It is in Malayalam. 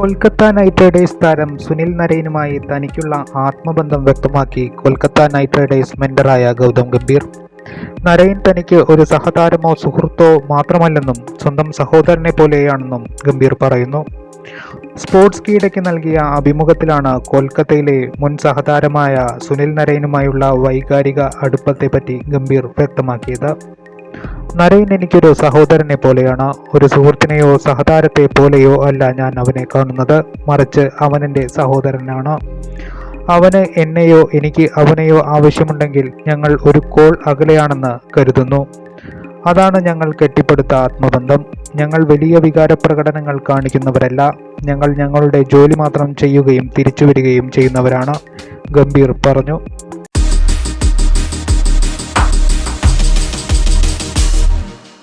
കൊൽക്കത്ത നൈറ്റ് റൈഡേഴ്സ് താരം സുനിൽ നരയനുമായി തനിക്കുള്ള ആത്മബന്ധം വ്യക്തമാക്കി കൊൽക്കത്ത നൈറ്റ് റൈഡേഴ്സ് മെന്ററായ ഗൗതം ഗംഭീർ. നരയൻ തനിക്ക് ഒരു സഹതാരമോ സുഹൃത്തോ മാത്രമല്ലെന്നും സ്വന്തം സഹോദരനെ പോലെയാണെന്നും ഗംഭീർ പറയുന്നു. സ്പോർട്സ് കീടയ്ക്ക് നൽകിയ അഭിമുഖത്തിലാണ് കൊൽക്കത്തയിലെ മുൻ സഹതാരമായ സുനിൽ നരയനുമായുള്ള വൈകാരിക അടുപ്പത്തെപ്പറ്റി ഗംഭീർ വ്യക്തമാക്കിയത്. നരൈൻ എനിക്കൊരു സഹോദരനെ പോലെയാണ്. ഒരു സുഹൃത്തിനെയോ സഹതാരത്തെ പോലെയോ അല്ല ഞാൻ അവനെ കാണുന്നത്. മറിച്ച് അവനെന്റെ സഹോദരനാണ്. അവന് എന്നെയോ എനിക്ക് അവനെയോ ആവശ്യമുണ്ടെങ്കിൽ ഞങ്ങൾ ഒരു കോൾ അകലെയാണെന്ന് കരുതുന്നു. അതാണ് ഞങ്ങൾ കെട്ടിപ്പടുത്ത ആത്മബന്ധം. ഞങ്ങൾ വലിയ വികാരപ്രകടനങ്ങൾ കാണിക്കുന്നവരല്ല. ഞങ്ങൾ ഞങ്ങളുടെ ജോലി മാത്രം ചെയ്യുകയും തിരിച്ചു വരികയും ചെയ്യുന്നവരാണ്. ഗംഭീർ പറഞ്ഞു.